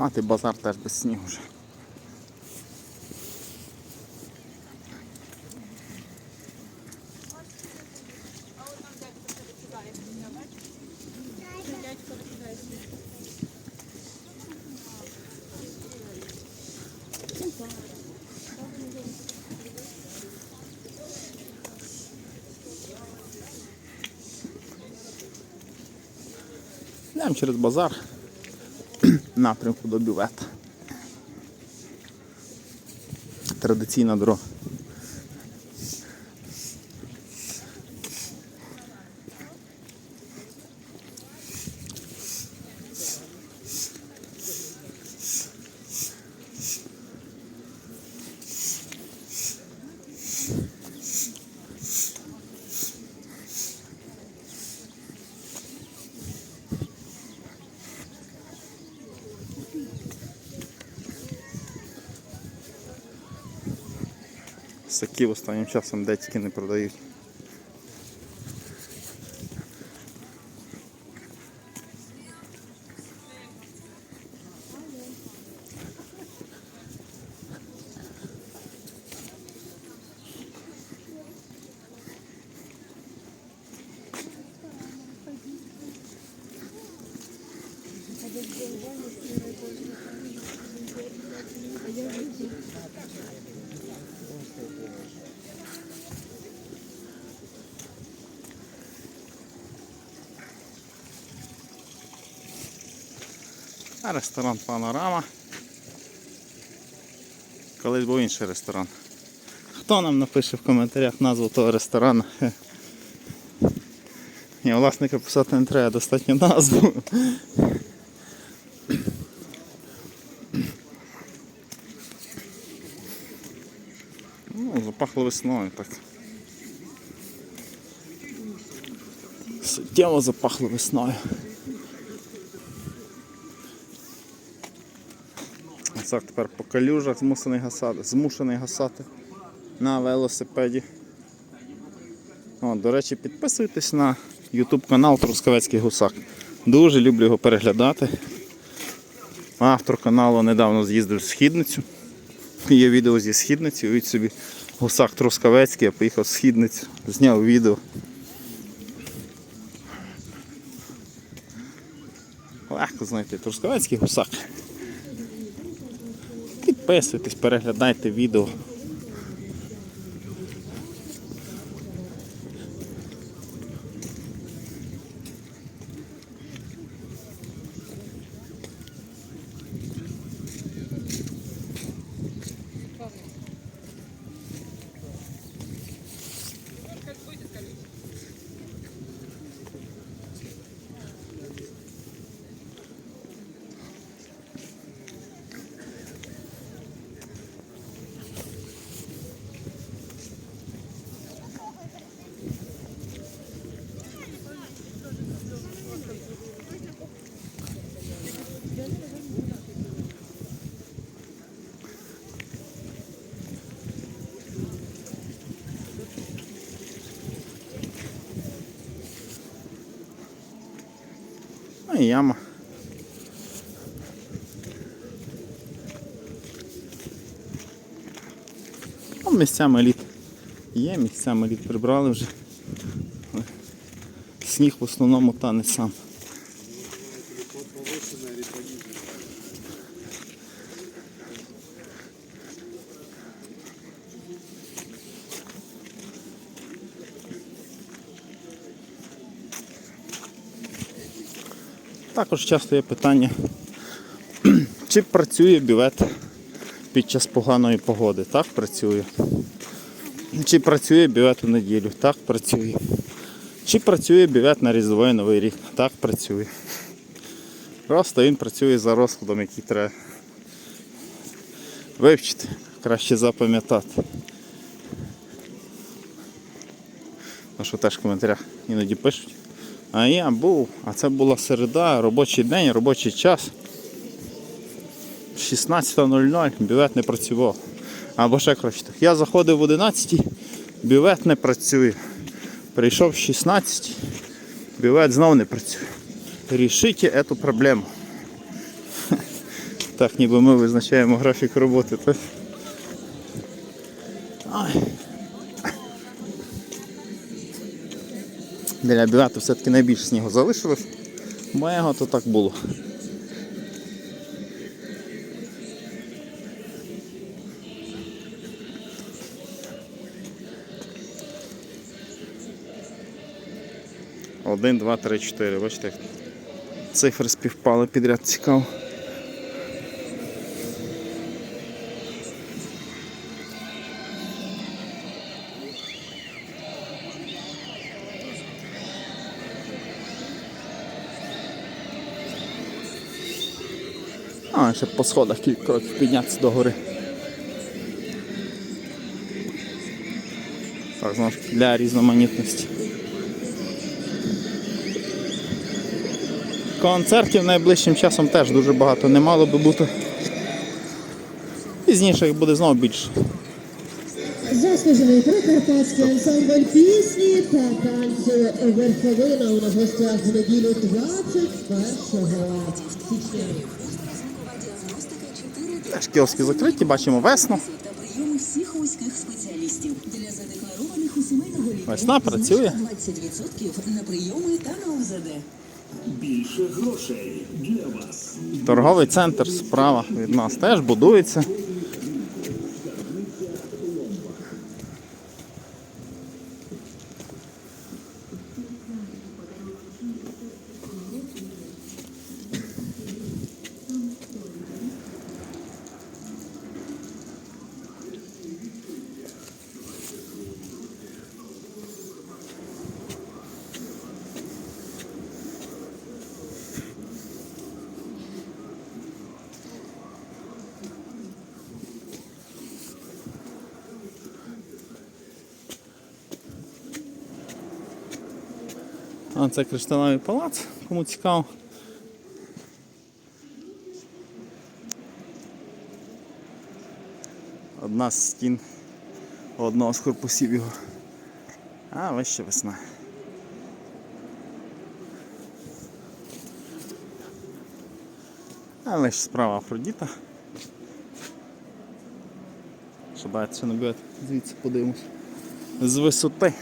А, ти базар теж без снігу вже. Йдемо через базар напрямку до бювета. Традиційна дорога. Саків останнім часом де тільки не продають. А ресторан Панорама. Колись був інший ресторан. Хто нам напише в коментарях назву того ресторану? Ні, власника писати не треба, достатньо назву. Запахло весною так. Суттєво запахло весною. Це тепер по калюжах змушений гасати, змушений гасати на велосипеді. О, до речі, підписуйтесь на YouTube канал Трускавецький Гусак. Дуже люблю його переглядати. Автор каналу недавно з'їздив в східницю. Є відео зі східниці, уявіть собі гусак Трускавецький, я поїхав в східницю, зняв відео. Легко знайти Трускавецький гусак. Підписуйтесь, переглядайте відео. І яма. Ну, місцями лід є, місцями лід прибрали вже. Сніг в основному тане сам. Також часто є питання, чи працює бювет під час поганої погоди? Так працює. Чи працює бювет у неділю? Так працює. Чи працює бювет на Різдвовий Новий рік? Так працює. Просто він працює за розкладом, який треба вивчити, краще запам'ятати. Ну що теж в коментарях іноді пишуть. А я був, а це була середа, робочий день, робочий час. 16.00 бювет не працював. Або ще краще. так. Я заходив в 11, бювет не працює. Прийшов в 16, бювет знов не працює. Рішіть цю проблему. Так, ніби ми визначаємо графік роботи, так? Біля бювету все-таки найбільше снігу залишилось. Моєго то так було. Один, два, три, чотири. Бачите, цифри співпали підряд цікаво. А, ще по сходах кілька кроків піднятися до гори. Так, знову для різноманітності. Концертів найближчим часом теж дуже багато не мало би бути. Пізніше їх буде знову більше. Заслужений прикарпатський ансамбль пісні та танцю верховина у нас гостях в неділю 21 січня. Теж закриті, бачимо весну. Весна працює. знижка 20% на прийоми та на ОЗД. Більше грошей для вас. Торговий центр справа від нас теж будується. А це кришталевий палац, кому цікаво. Одна з стін одного з корпусів його. А вище весна. Але ж справа Афродіта. Що бачите, не буде, звідси подивимось. З висоти.